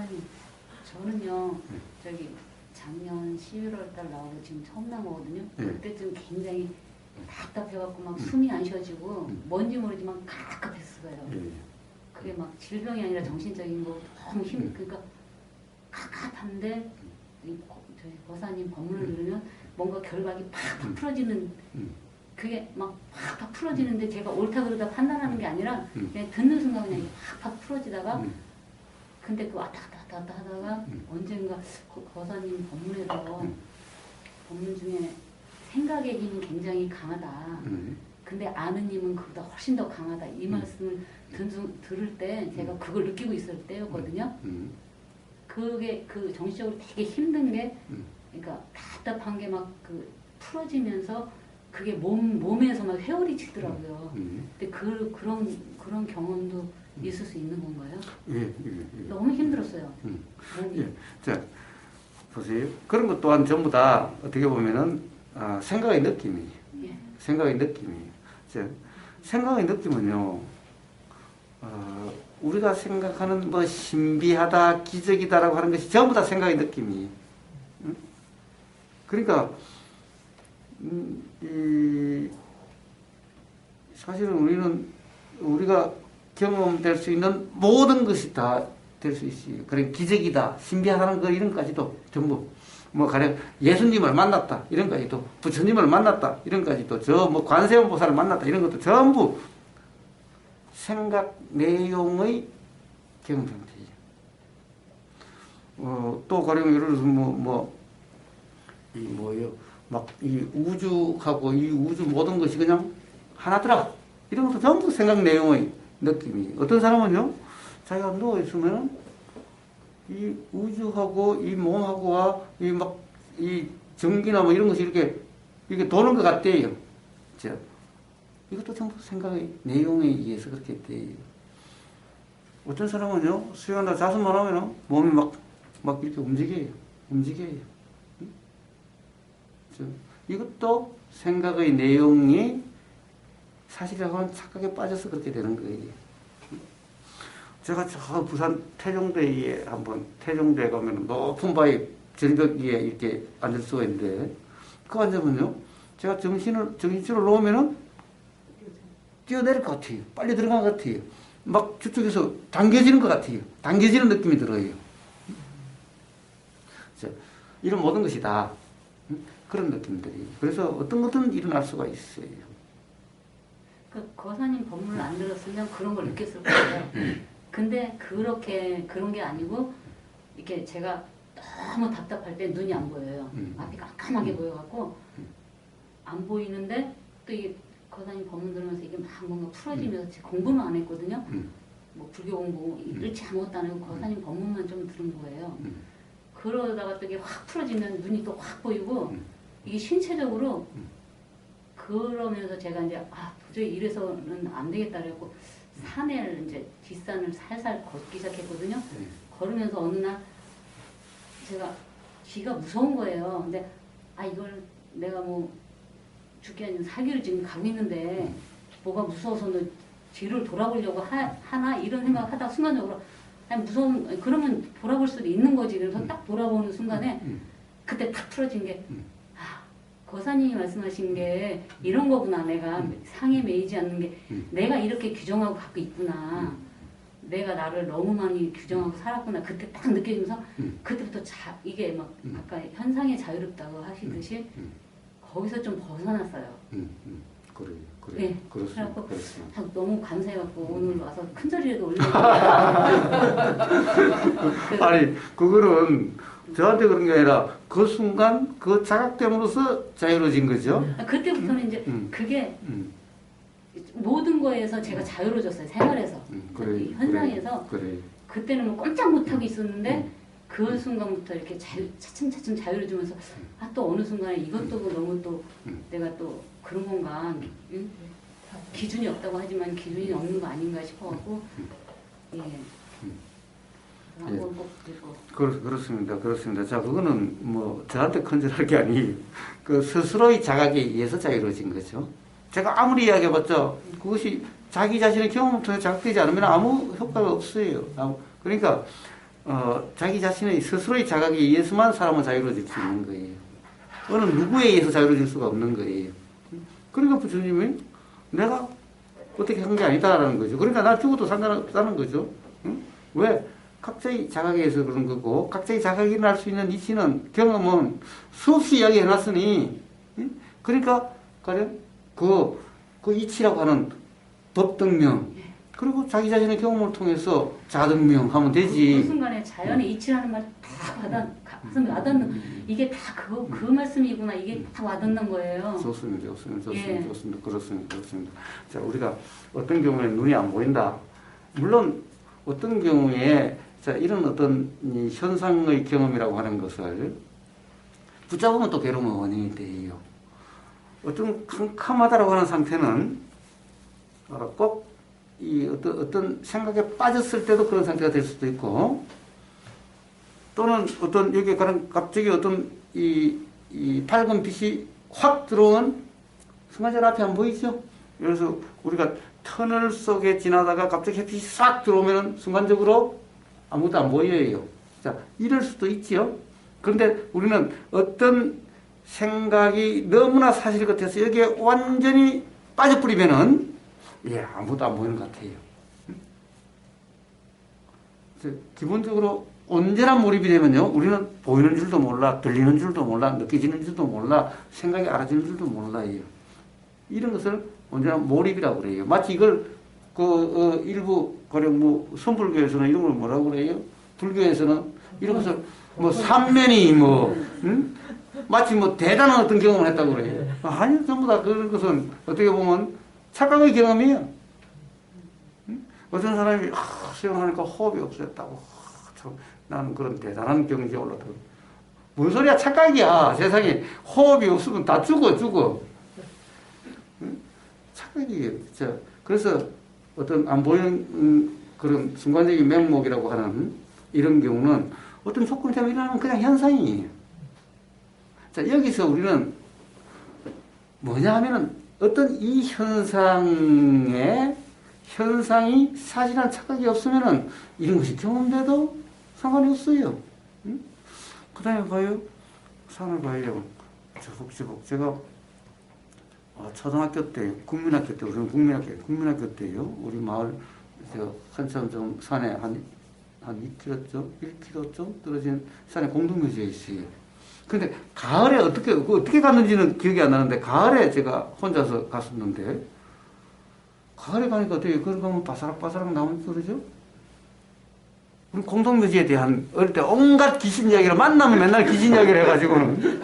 고사님 저는요 저기 작년 11월 달 나오고 지금 처음 나오거든요. 네. 그때쯤 굉장히 답답해갖고 막 숨이 안 쉬어지고 음. 뭔지 모르지만 갑갑했어요. 예. 그게 막 질병이 아니라 정신적인 거 너무 힘 음. 그러니까 갑갑한데 저희 고사님 법문을 들으면 뭔가 결박이 팍팍 음. 풀어지는 음. 그게 막 팍팍 풀어지는데 제가 옳다 그러다 판단하는 게 아니라 음. 그냥 듣는 순간 그냥 팍팍 풀어지다가 음. 근데 그 왔다 갔다 왔다 하다가 음. 언젠가 고- 고사님 법문에서 음. 법문 중에 생각의 힘은 굉장히 강하다. 음. 근데 아는 힘은 그보다 훨씬 더 강하다. 이 음. 말씀을 든, 들을 때 제가 그걸 느끼고 있을 때였거든요. 음. 그게 그 정신적으로 되게 힘든 게 음. 그러니까 답답한 게 막 그 풀어지면서 그게 몸 몸에서 막 회오리 치더라고요. 음. 근데 그 그런 그런 경험도 있을 수 있는 건가요? 예, 예, 예. 너무 힘들었어요. 음. 예. 자, 보세요. 그런 것 또한 전부 다 어떻게 보면은 아, 생각의 느낌이, 예. 생각의 느낌이. 자, 생각의 느낌은요. 어, 우리가 생각하는 뭐 신비하다, 기적이다라고 하는 것이 전부 다 생각의 느낌이. 응? 그러니까 음, 이 사실은 우리는 우리가 경험될 수 있는 모든 것이 다 될 수 있어요. 그런 기적이다, 신비하다는 거 이런 까지도 전부 뭐 가령 예수님을 만났다 이런 까지도 부처님을 만났다 이런 까지도 저 뭐 관세음 보살을 만났다 이런 것도 전부 생각 내용의 경험 상태예요. 어, 또 가령 예를 들어서 뭐 뭐 이 뭐요 막 이 우주하고 이 우주 모든 것이 그냥 하나더라 이런 것도 전부 생각 내용의 느낌이 어떤 사람은요 자기가 누워 있으면은 이 우주하고 이 몸하고와 이 막 이 전기나 뭐 이런 것이 이렇게 이렇게 도는 것 같대요. 자, 이것도 전부 생각의 내용에 의해서 그렇게 돼요. 어떤 사람은요 수영하다 자수만 하면은 몸이 막 막 이렇게 움직여요. 움직여요. 응? 저, 이것도 생각의 내용이 사실이라고 하는 착각에 빠져서 그렇게 되는 거예요. 제가 저 부산 태종대에 한번 태종대에 가면 높은 바위 절벽 위에 이렇게 앉을 수가 있는데 그 앉으면요 제가 정신을 정신줄을 놓으면은 뛰어내릴 것 같아요. 빨리 들어간 것 같아요. 막 저쪽에서 당겨지는 것 같아요. 당겨지는 느낌이 들어요. 자, 이런 모든 것이 다 음, 그런 느낌들이 그래서 어떤 것든 일어날 수가 있어요 그 거사님 법문을 안 들었으면 그런 걸 느꼈을 거예요. 음. 근데 그렇게 그런 게 아니고 이렇게 제가 너무 답답할 때 눈이 안 보여요. 음. 앞이 깜깜하게 보여갖고 안 보이는데 또이 거사님 법문 들으면서 이게 막 뭔가 풀어지면서 제가 공부는 안 했거든요. 음. 뭐 불교 공부 일치 아무것도 안 하고 거사님 법문만 좀 들은 거예요. 음. 그러다가 또 이게 확 풀어지면 눈이 또 확 보이고 음. 이게 신체적으로 음. 그러면서 제가 이제 아 도저히 이래서는 안 되겠다 그래갖고 산을 이제 뒷산을 살살 걷기 시작했거든요. 네. 걸으면서 어느 날 제가 귀가 무서운 거예요. 근데 아 이걸 내가 뭐 죽기 아니라 살기를 지금 가고 있는데 뭐가 무서워서 너 뒤를 돌아보려고 하, 하나 이런 생각 하다가 순간적으로 아니 무서운 그러면 돌아볼 수도 있는 거지 그래서 딱 돌아보는 순간에 음. 그때 탁 풀어진 게 음. 아, 거사님이 말씀하신 게 이런 거구나 내가 상에 매이지 않는 게 음. 내가 이렇게 규정하고 갖고 있구나 내가 나를 너무 많이 규정하고 살았구나 그때 딱 느껴지면서 음. 그때부터 자 이게 막 음. 아까 현상의 자유롭다고 하시듯이 음. 거기서 좀 벗어났어요 음, 음. 그래요, 그래요. 네. 그렇습니다. 그래갖고 그렇습니다. 아, 너무 감사해갖고 오늘 와서 큰 소리라도 올려요 아니, 그거는 저한테 그런 게 아니라 그 순간 그 자각됨으로써 자유로워진 거죠. 그때부터는 이제 음. 그게 음, 모든 거에서 제가 자유로워졌어요 생활에서 음, 그래요. 이 현상에서 그래요. 그때는 뭐 꼼짝 못하고 있었는데 음. 그 순간부터 이렇게 자유, 차츰차츰 자유를 주면서 아 또 어느 순간에 이것도 너무 또 음. 내가 또 그런 건가 응? 기준이 없다고 하지만 기준이 없는 거 아닌가 싶어갖고 예 듣고 그렇, 그렇습니다. 그렇습니다. 자, 그거는 뭐 저한테 컨절할 게 아니, 그 스스로의 자각에 의해서 자유로워진 거죠. 제가 아무리 이야기해봤자 그것이 자기 자신의 경험을 통해 자극되지 않으면 아무 효과가 없어요. 아무- 그러니까 어, 자기 자신의 스스로의 자각에 의해서만 사람은 자유로워질 수 있는 거예요. 어느 누구에 의해서 자유로워질 수가 없는 거예요. 그러니까 부처님이 내가 어떻게 한 게 아니다라는 거죠. 그러니까 나 죽어도 상관없다는 거죠. 응? 왜? 각자의 자각에 의해서 그런 거고, 각자의 자각이 날 수 있는 이치는, 경험은 수없이 이야기 해 놨으니, 응? 그러니까, 가령, 그, 그 이치라고 하는 법등명, 그리고 자기 자신의 경험을 통해서 자등명 하면 그 되지. 순간에 자연의 이치라는 말 다 받아 가슴에 와닿는 이게 다 그거 그 말씀이구나 이게 다 와닿는 거예요. 좋습니다, 좋습니다, 좋습니다, 예. 좋습니다. 그렇습니다, 그렇습니다. 자, 우리가 어떤 경우에 눈이 안 보인다. 물론 어떤 경우에 자 이런 어떤 이 현상의 경험이라고 하는 것을 붙잡으면 또 괴로움의 원인이 돼요. 어떤 캄캄하다라고 하는 상태는 어, 꼭이 어떤 어떤 생각에 빠졌을 때도 그런 상태가 될 수도 있고 또는 어떤 여기 가는 갑자기 어떤 이, 이 밝은 빛이 확 들어오면 순간적으로 앞에 안 보이죠? 그래서 우리가 터널 속에 지나다가 갑자기 햇빛이 싹 들어오면 순간적으로 아무것도 안 보여요. 자, 이럴 수도 있지요. 그런데 우리는 어떤 생각이 너무나 사실 같아서 여기에 완전히 빠져버리면은 예, 아무것도 안 보이는 것 같아요. 기본적으로 온전한 몰입이 되면요, 우리는 보이는 줄도 몰라, 들리는 줄도 몰라, 느껴지는 줄도 몰라, 생각이 알아지는 줄도 몰라요. 이런 것을 온전한 몰입이라고 그래요. 마치 이걸 그 어, 일부 가령 뭐 선불교에서는 이런 걸 뭐라고 그래요? 불교에서는 이런 것을 뭐 삼면이 뭐 응? 마치 뭐 대단한 어떤 경험을 했다고 그래요. 아니 전부 다 그런 것은 어떻게 보면 착각의 경험이에요. 응? 어떤 사람이 아, 수영하니까 호흡이 없어졌다고 아, 참 나는 그런 대단한 경지에 올랐다고. 뭔 소리야 착각이야 세상에 호흡이 없으면 다 죽어 죽어. 착각이에요. 자, 그래서 어떤 안 보이는 음, 그런 순간적인 맹목이라고 하는 이런 경우는 어떤 조건 때문에 일어나는 그냥 현상이에요. 자, 여기서 우리는 뭐냐 하면은 어떤 이 현상에 현상이 사실한 착각이 없으면은 이런 것이 경험돼도 상관이 없어요. 응? 그 다음에 봐요. 산을 봐요. 저벅저벅. 제가 어, 초등학교 때, 국민학교 때, 우리는 국민학교, 국민학교 때요. 우리 마을, 저, 한참 좀 산에 한, 한 2km, 1km 떨어진 산에 공동묘지에 있어요. 근데 가을에 어떻게, 그 어떻게 갔는지는 기억이 안 나는데, 가을에 제가 혼자서 갔었는데, 가을에 가니까 어떻게, 그러 가면 바사락바사락 나오는 그러죠? 우리 공동묘지에 대한 어릴 때 온갖 귀신 이야기를 만나면 맨날 귀신 이야기를 해가지고는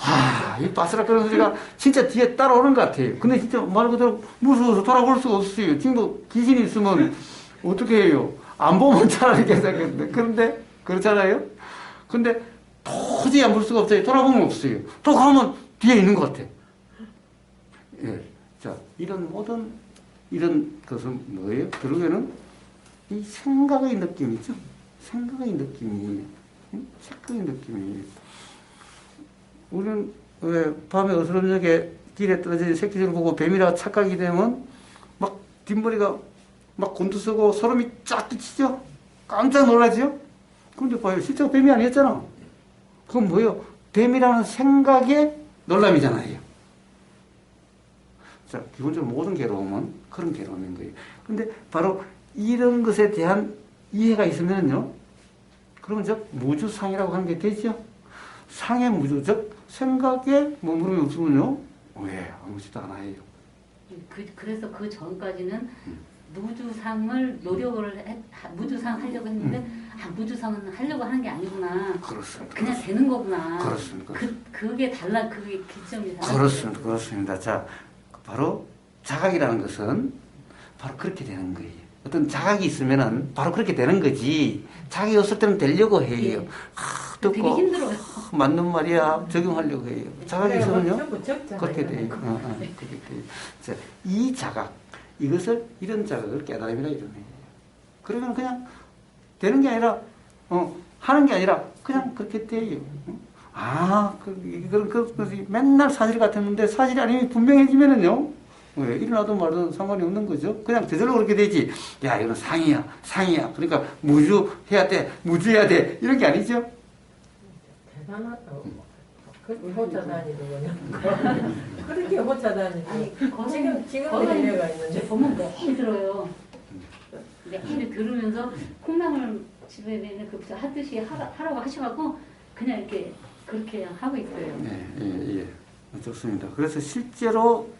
아, 이 바스락거리는 소리가 진짜 뒤에 따라오는 것 같아요. 근데 진짜 말 그대로 무서워서 돌아볼 수가 없어요. 지금도 귀신이 있으면 어떻게 해요? 안 보면 차라리 괜찮겠는데. 그런데 그렇잖아요. 근데 도저히 안 볼 수가 없어요. 돌아보면 없어요. 또 가면 뒤에 있는 것 같아. 예. 자, 이런 모든 이런 것은 뭐예요? 결국에는 이 생각의 느낌이죠. 생각의 느낌이, 응? 생각의 느낌이. 우리는 왜 밤에 어스름하게 길에 떨어진 새끼들 보고 뱀이라 착각이 되면 막 뒷머리가 막 곤두서고 소름이 쫙 끼치죠? 깜짝 놀라죠? 근데 봐요. 실제로 뱀이 아니었잖아. 그건 뭐예요? 뱀이라는 생각의 놀람이잖아요. 자, 기본적으로 모든 괴로움은 그런 괴로움인 거예요. 근데 바로 이런 것에 대한 이해가 있으면요. 그러면 즉 무주상이라고 하는 게 되죠. 상의 무주, 즉 생각에 머무름이 없으면요. 왜 아무지도 않아요. 그, 그래서 그 전까지는 무주상을 노력을 해, 하- 무주상 하려고 했는데 아 무주상은 하려고 하는 게 아니구나. 그렇습니다. 그냥 되는 거구나. 그렇습니다. 그 그게 달라 그게 기점이 달라. 그렇습니다. 그렇습니다. 자, 바로 자각이라는 것은 바로 그렇게 되는 거예요. 어떤 자각이 있으면은 바로 그렇게 되는 거지. 자각이 없을 때는 되려고 해요. 예. 아, 되게 듣고. 아, 맞는 말이야. 적용하려고 해요. 있으면요. 전부 적잖아요. 그렇게 돼요. 어, 어, 그렇게 돼요. 자, 이 자각, 이것을, 이런 자각을 깨달음이라 이러네. 그러면 그냥 되는 게 아니라, 어, 하는 게 아니라 그냥 그렇게 돼요. 어? 아, 그, 이걸, 그, 그, 맨날 사실 같았는데 사실이 아니면 분명해지면은요, 왜 일어나도 말도 상관이 없는 거죠. 그냥 저절로 그렇게 되지. 야 이건 상이야, 상이야. 그러니까 무주 해야 돼, 무주해야 돼 이런 게 아니죠. 대단하다. 그렇게 혼자 다니는 거냐? 그렇게 혼자 다니지. 아니 지금 거는 이래가 있는데. 보면 매일 들어요. 매일 들으면서 콩나물 집에 있는 그 하듯이 하라, 하라고 하셔갖고 그냥 이렇게 그렇게 하고 있어요. 예, 예, 예. 좋습니다. 그래서 실제로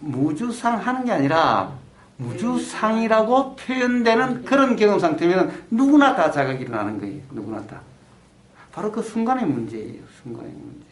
무주상 하는 게 아니라 무주상이라고 표현되는 그런 경험 상태면 누구나 다 자각이 일어나는 거예요. 누구나 다. 바로 그 순간의 문제예요. 순간의 문제.